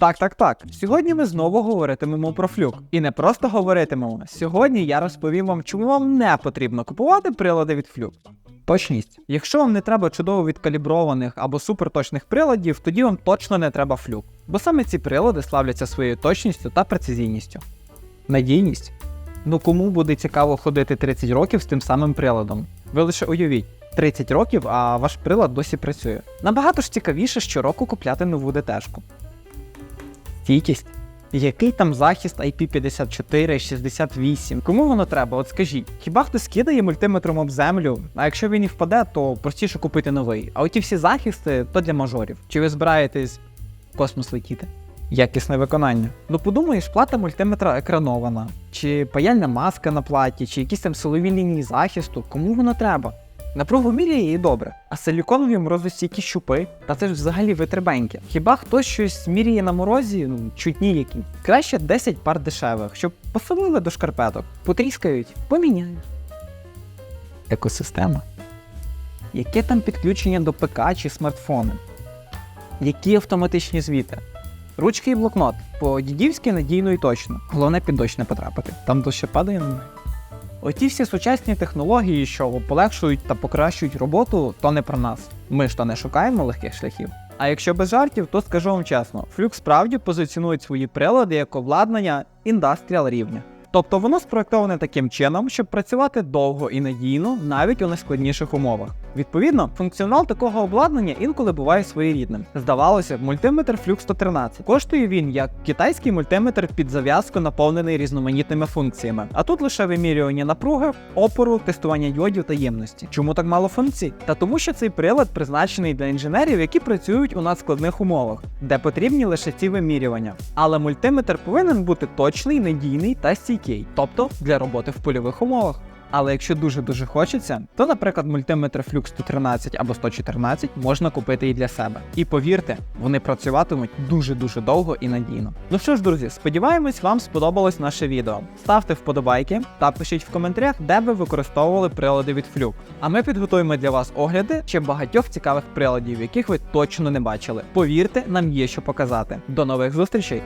Так, так, так. Сьогодні ми знову говоритимемо про флюк. І не просто говоритимемо. Сьогодні я розповім вам, чому вам не потрібно купувати прилади від флюк. Точність. Якщо вам не треба чудово відкаліброваних або суперточних приладів, тоді вам точно не треба флюк. Бо саме ці прилади славляться своєю точністю та прецизійністю. Надійність. Ну кому буде цікаво ходити 30 років з тим самим приладом? Ви лише уявіть, 30 років, а ваш прилад досі працює. Набагато ж цікавіше щороку купляти нову ДТшку. Стійкість. Який там захист IP54, 68? Кому воно треба? От скажіть, хіба хтось кидає мультиметром об землю? А якщо він і впаде, то простіше купити новий. А оті всі захисти то для мажорів. Чи ви збираєтесь в космос летіти? Якісне виконання. Ну подумаєш, плата мультиметра екранована, чи паяльна маска на платі, чи якісь там силові лінії захисту, кому воно треба? Напругу міряє і добре. А силіконові морозостійкі щупи, та це ж взагалі витребеньки. Хіба хтось щось міряє на морозі, ну чутні які. Краще 10 пар дешевих, щоб посилили до шкарпеток. Потріскають, поміняють. Екосистема. Яке там підключення до ПК чи смартфону? Які автоматичні звіти? Ручки і блокнот. По дідівськи надійно і точно. Головне під не потрапити. Там дощ падає на. Оті всі сучасні технології, що полегшують та покращують роботу, то не про нас. Ми ж то не шукаємо легких шляхів. А якщо без жартів, то скажу вам чесно, Флюк справді позиціонує свої прилади як обладнання індастріал рівня. Тобто воно спроектоване таким чином, щоб працювати довго і надійно навіть у найскладніших умовах. Відповідно, функціонал такого обладнання інколи буває своєрідним. Здавалося б, мультиметр Flux 113. Коштує він як китайський мультиметр під зав'язку, наповнений різноманітними функціями. А тут лише вимірювання напруги, опору, тестування йодів та ємності. Чому так мало функцій? Та тому, що цей прилад призначений для інженерів, які працюють у надскладних умовах, де потрібні лише ці вимірювання. Але мультиметр повинен бути точний, надійний та стійкий, тобто для роботи в польових умовах. Але якщо дуже-дуже хочеться, то, наприклад, мультиметр Flux 113 або 114 можна купити і для себе. І повірте, вони працюватимуть дуже-дуже довго і надійно. Ну що ж, друзі, сподіваємось, вам сподобалось наше відео. Ставте вподобайки та пишіть в коментарях, де ви використовували прилади від Fluke. А ми підготуємо для вас огляди ще багатьох цікавих приладів, яких ви точно не бачили. Повірте, нам є що показати. До нових зустрічей!